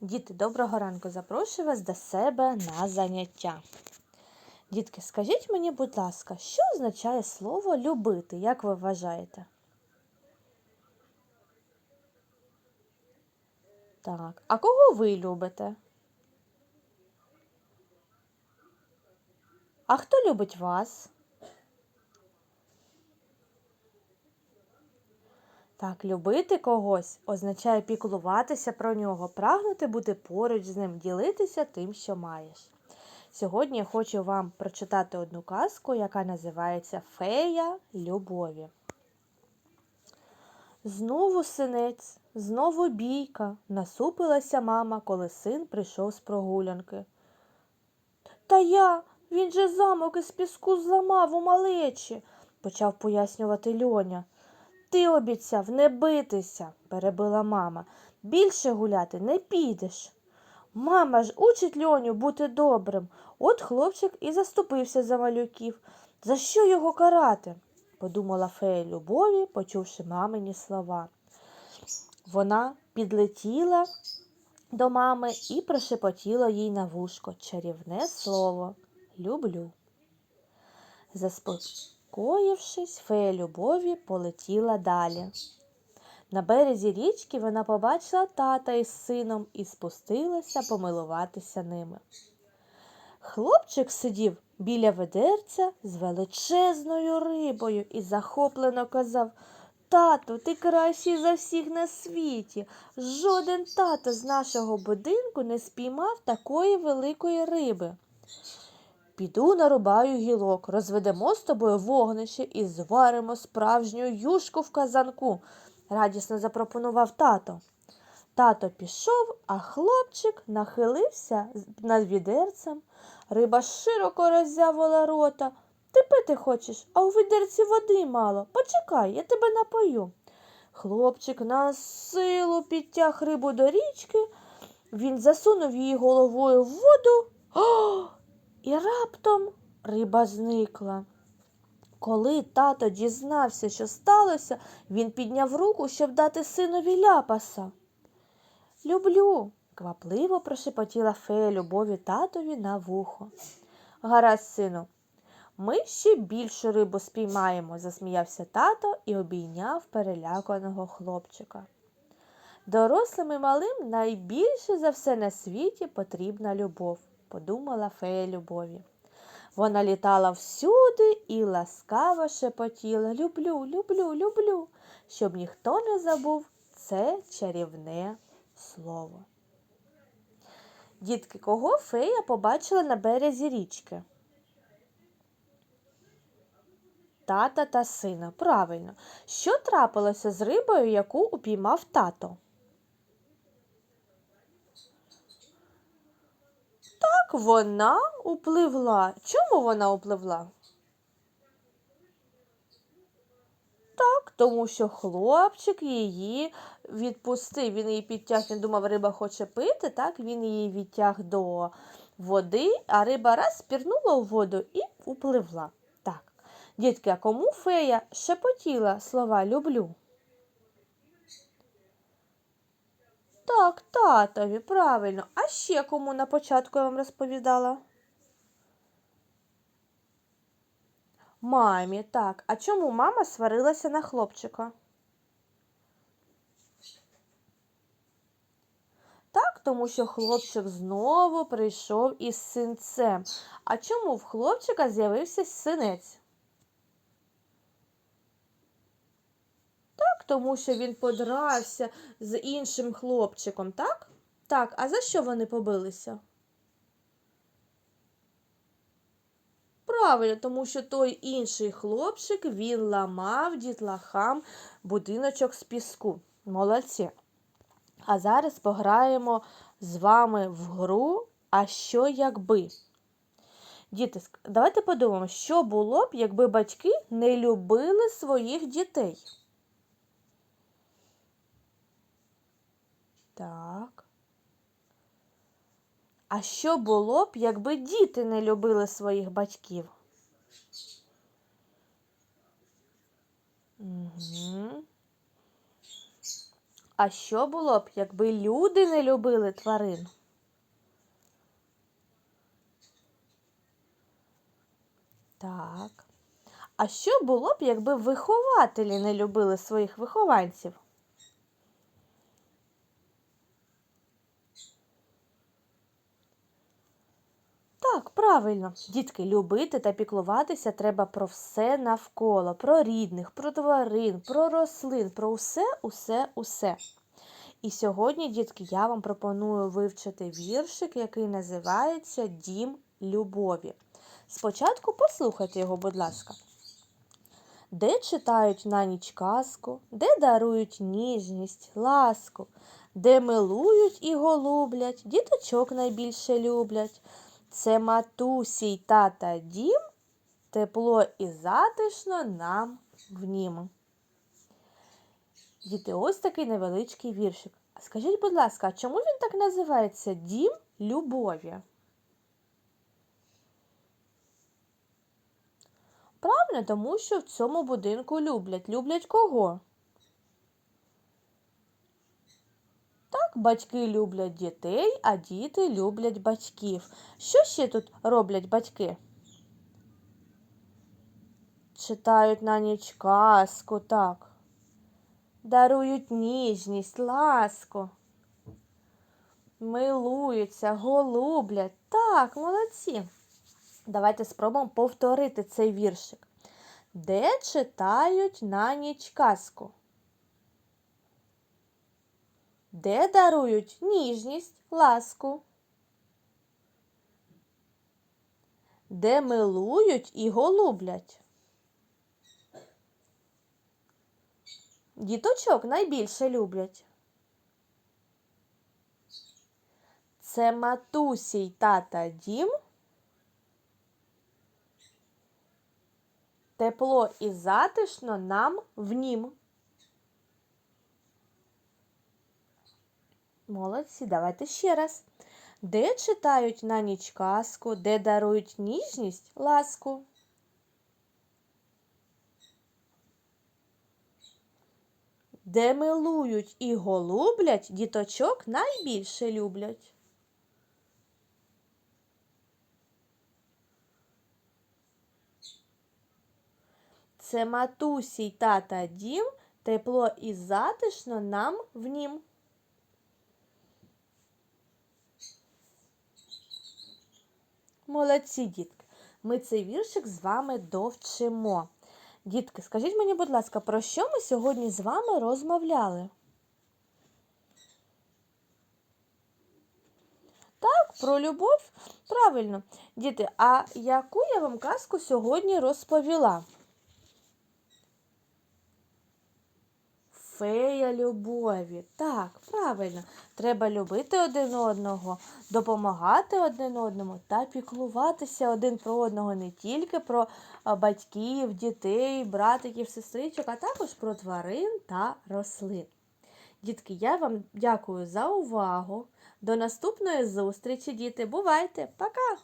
Діти, доброго ранку. Запрошую вас до себе на заняття. Дітки, скажіть мені, будь ласка, що означає слово любити, як ви вважаєте? Так, а кого ви любите? А хто любить вас? Так, любити когось означає піклуватися про нього, прагнути бути поруч з ним, ділитися тим, що маєш. Сьогодні я хочу вам прочитати одну казку, яка називається Фея любові. Знову синець, знову бійка, насупилася мама, коли син прийшов з прогулянки. Та я, він же замок із піску зламав у малечі, почав пояснювати Льоня. Ти обіцяв не битися, перебила мама. Більше гуляти не підеш. Мама ж учить льоню бути добрим. От хлопчик і заступився за малюків. За що його карати? подумала фея любові, почувши мамині слова. Вона підлетіла до мами і прошепотіла їй на вушко чарівне слово люблю. Заспокоївшись, фея любові полетіла далі. На березі річки вона побачила тата із сином і спустилася помилуватися ними. Хлопчик сидів біля ведерця з величезною рибою і захоплено казав Тату, ти кращий за всіх на світі. Жоден тато з нашого будинку не спіймав такої великої риби. Піду нарубаю гілок, розведемо з тобою вогнище і зваримо справжню юшку в казанку, радісно запропонував тато. Тато пішов, а хлопчик нахилився над відерцем. Риба широко роззявила рота. Ти пити хочеш, а у відерці води мало. Почекай, я тебе напою. Хлопчик на силу підтяг рибу до річки. Він засунув її головою в воду. О! І раптом риба зникла. Коли тато дізнався, що сталося, він підняв руку, щоб дати синові ляпаса. Люблю, квапливо прошепотіла фея любові татові на вухо. Гаразд, сину, ми ще більшу рибу спіймаємо, засміявся тато і обійняв переляканого хлопчика. Дорослим і малим найбільше за все на світі потрібна любов подумала фея любові. Вона літала всюди і ласкаво шепотіла Люблю, люблю, люблю, щоб ніхто не забув це чарівне слово. Дітки, кого фея побачила на березі річки? Тата та сина. Правильно. Що трапилося з рибою, яку упіймав тато? Так вона upливла. Чому вона upливла? Так, тому що хлопчик її відпустив, він її підтяг, він думав, риба хоче пити, так, він її відтяг до води, а риба раз спірнула у воду і upливла. Так. Дітки, а кому фея шепотіла слова люблю? Так, татові, правильно. А ще кому на початку я вам розповідала? Мамі, так. А чому мама сварилася на хлопчика? Так, тому що хлопчик знову прийшов із синцем. А чому в хлопчика з'явився синець? Тому що він подрався з іншим хлопчиком, так? Так, а за що вони побилися? Правильно, тому що той інший хлопчик він ламав дітлахам будиночок з піску. Молодці. А зараз пограємо з вами в гру, а що якби. Діти, давайте подумаємо, що було б, якби батьки не любили своїх дітей. Так. А що було б, якби діти не любили своїх батьків? Угу. А що було б, якби люди не любили тварин? Так. А що було б, якби вихователі не любили своїх вихованців? Так, правильно. Дітки, любити та піклуватися треба про все навколо, про рідних, про тварин, про рослин, про усе, усе, усе. І сьогодні, дітки, я вам пропоную вивчити віршик, який називається Дім любові. Спочатку послухайте його, будь ласка. Де читають на ніч казку, де дарують ніжність, ласку, де милують і голублять, діточок найбільше люблять. Це матусі й тата дім, тепло і затишно нам в нім. Діти, ось такий невеличкий віршик. А скажіть, будь ласка, а чому він так називається Дім любові? Правильно, тому що в цьому будинку люблять. Люблять кого? Так, батьки люблять дітей, а діти люблять батьків. Що ще тут роблять батьки? Читають на ніч казку, так. Дарують ніжність, ласку. Милуються, голублять. Так, молодці. Давайте спробуємо повторити цей віршик. Де читають на ніч казку? Де дарують ніжність, ласку? Де милують і голублять? Діточок найбільше люблять. Це матусі й тата дім. Тепло і затишно нам в нім. Молодці, давайте ще раз. Де читають на ніч казку, де дарують ніжність, ласку? Де милують і голублять, діточок найбільше люблять. Це матусі й тата дім, тепло і затишно нам в нім. Молодці, дітки. Ми цей віршик з вами довчимо. Дітки, скажіть мені, будь ласка, про що ми сьогодні з вами розмовляли? Так, про любов? Правильно. Діти, а яку я вам казку сьогодні розповіла? Фея любові. Так, правильно. Треба любити один одного, допомагати один одному та піклуватися один про одного не тільки про батьків, дітей, братиків, сестричок, а також про тварин та рослин. Дітки, я вам дякую за увагу. До наступної зустрічі, діти. Бувайте! Пока!